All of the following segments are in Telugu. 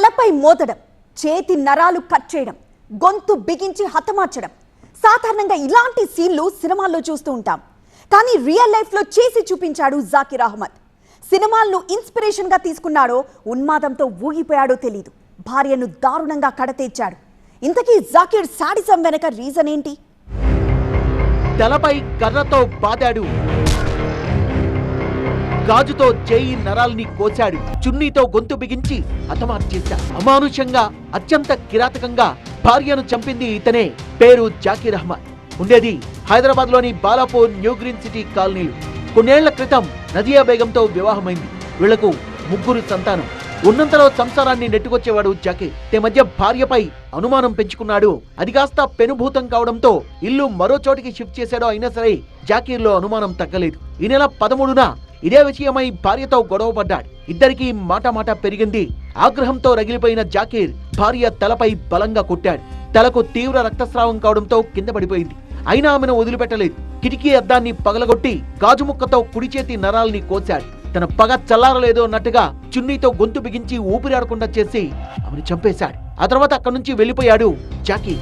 తలపై మోదడం చేతి నరాలు కట్ చేయడం గొంతు బిగించి హతమార్చడం. సాధారణంగా ఇలాంటి సీన్లు సినిమాల్లో చూస్తూ ఉంటాం. కానీ రియల్ లైఫ్లో చేసి చూపించాడు జాకిర్ అహ్మద్. సినిమాలను ఇన్స్పిరేషన్గా తీసుకున్నాడో ఉన్మాదంతో ఊగిపోయాడో తెలీదు. భార్యను దారుణంగా కడతేర్చాడు. ఇంతకీ జాకిర్ సాడిసం వెనక రీజన్ ఏంటి తలపై కర్రతో బాదాడు. గాజుతో చేయి నరాల్ని కోశాడు. చున్నీతో గొంతు బిగించి హతమార్చేశాడు అమానుషంగా అత్యంత కిరాతకంగా భార్యను చంపింది ఇతనే. పేరు జాకీర్ అహ్మద్. ఉండేది హైదరాబాద్లోని బాలాపూర్ న్యూ గ్రీన్ సిటీ కాలనీలు. కొన్నేళ్ళ క్రితం నదియా బేగంతో వివాహమైంది. వీళ్ళకు ముగ్గురు సంతానం. ఉన్నంతలో సంసారాన్ని నెట్టుకొచ్చేవాడు జాకీర్. ఈ మధ్య భార్యపై అనుమానం పెంచుకున్నాడు. అది కాస్త పెనుభూతం కావడంతో ఇల్లు మరో చోటికి షిఫ్ట్ చేశాడో అయినా సరే జాకీర్లో అనుమానం తగ్గలేదు. ఈ నెల పదమూడున ఇదే విషయమై భార్యతో గొడవ పడ్డాడు. ఇద్దరికి మాట మాట పెరిగింది. ఆగ్రహంతో రగిలిపోయిన జాకీర్ భార్య తలపై బలంగా కొట్టాడు. తలకు తీవ్ర రక్తస్రావం కావడంతో కింద పడిపోయింది. అయినా ఆమెను వదిలిపెట్టలేదు. కిటికీ అద్దాన్ని పగలగొట్టి గాజు ముక్కతో కుడి చేతి నరాల్ని కోశాడు తన పగ చల్లారలేదో అన్నట్టుగా చున్నీతో గొంతు బిగించి ఊపిరాడకుండా చేసి ఆమెను చంపేశాడు. ఆ తర్వాత అక్కడి నుంచి వెళ్ళిపోయాడు జాకీ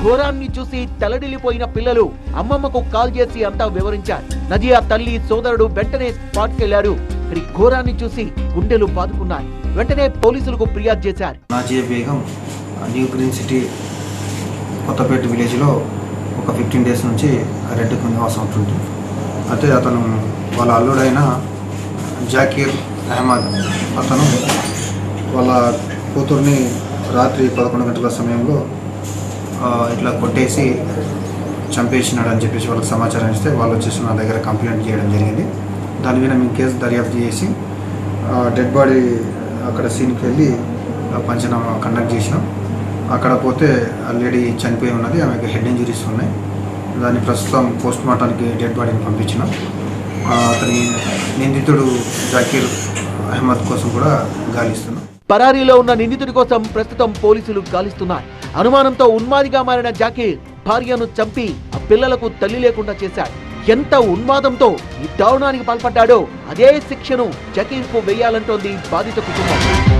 ఘోరాన్ని చూసి తలడిల్లిపోయిన పిల్లలు అమ్మమ్మకు కాల్ చేసి అంతా వివరించారు. నదియా తల్లి సోదరుడు వెంటనే స్పాట్ కెళ్ళారు మరి ఘోరాన్ని చూసి గుండెలు బాదుకున్నారు వెంటనే పోలీసులకు ఫిర్యాదు చేశారు. Nazia Begum new green city Kothapeta విలేజ్లో ఒక ఫిఫ్టీన్ డేస్ నుంచి రెడ్కు నివాసం ఉంటుంది అయితే అతను వాళ్ళ అల్లుడైన జాకీర్ అహ్మద్ అతను వాళ్ళ కూతుర్ని రాత్రి పదకొండు గంటల సమయంలో ఇట్లా కొట్టేసి చంపేసినాడు అని చెప్పేసి వాళ్ళకి సమాచారం ఇస్తే వాళ్ళు వచ్చేసి నా దగ్గర కంప్లైంట్ చేయడం జరిగింది. దాని మీద మేము కేసు దర్యాప్తు చేసి డెడ్ బాడీ అక్కడ సీన్కి వెళ్ళి పంచనామా కండక్ట్ చేసినాం. అక్కడ పోతే ఆ లేడీ చనిపోయి ఉన్నది ఆమెకు హెడ్ ఇంజరీస్ ఉన్నాయి. దాన్ని ప్రస్తుతం పోస్ట్ మార్టానికి డెడ్ బాడీని పంపించినాం. అతని నిందితుడు జాకీర్ అహ్మద్ కోసం కూడా గాలిస్తున్నాం. పరారీలో ఉన్న నిందితుడి కోసం ప్రస్తుతం పోలీసులు గాలిస్తున్నారు అనుమానంతో ఉన్మాదిగా మారిన జాకీర్ భార్యను చంపి ఆ పిల్లలకు తల్లి లేకుండా చేశాడు. ఎంత ఉన్మాదంతో ఈ దారుణానికి పాల్పడ్డాడో అదే శిక్షను జకీర్కు వేయాలంటోంది బాధిత కుటుంబం.